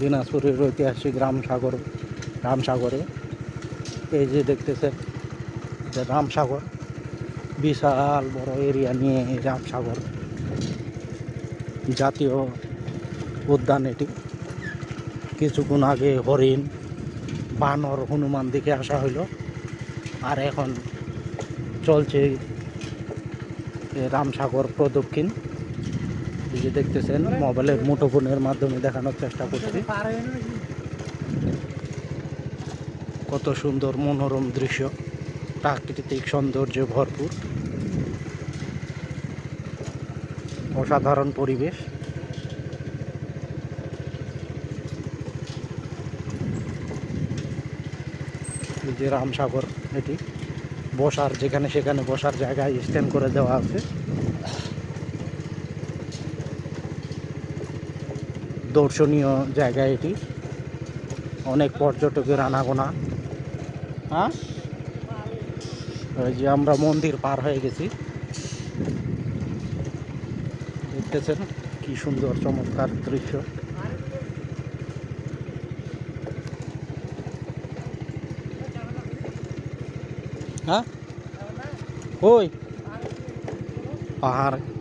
দিনাজপুরের ঐতিহাসিক রামসাগর, রামসাগরে। এই যে দেখতেছেন যে রামসাগর। বিশাল বড় এরিয়া নিয়ে রামসাগর। জাতীয় উদ্যান এটি। কিছুক্ষণ আগে হরিণ, বানর, হনুমান দেখে আসা হইল। আর এখন চলছে রামসাগর প্রদক্ষিণ। যে দেখতেছেন মোবাইলের মুঠোফোনের মাধ্যমে দেখানোর চেষ্টা করছি। কত সুন্দর মনোরম দৃশ্য, প্রাকৃতিক সৌন্দর্যে ভরপুর। অসাধারণ পরিবেশ। যে রামসাগর এটি, বসার যেখানে সেখানে বসার জায়গায় স্ট্যান্ড করে দেওয়া আছে। দর্শনীয় জায়গা এটি। অনেক পর্যটকের আনাগোনা। হ্যাঁ? ওই যে আমরা মন্দির পার হয়ে গেছি। দেখতেছেন কি সুন্দর চমৎকার দৃশ্য। হ্যাঁ? ওই পাহাড়।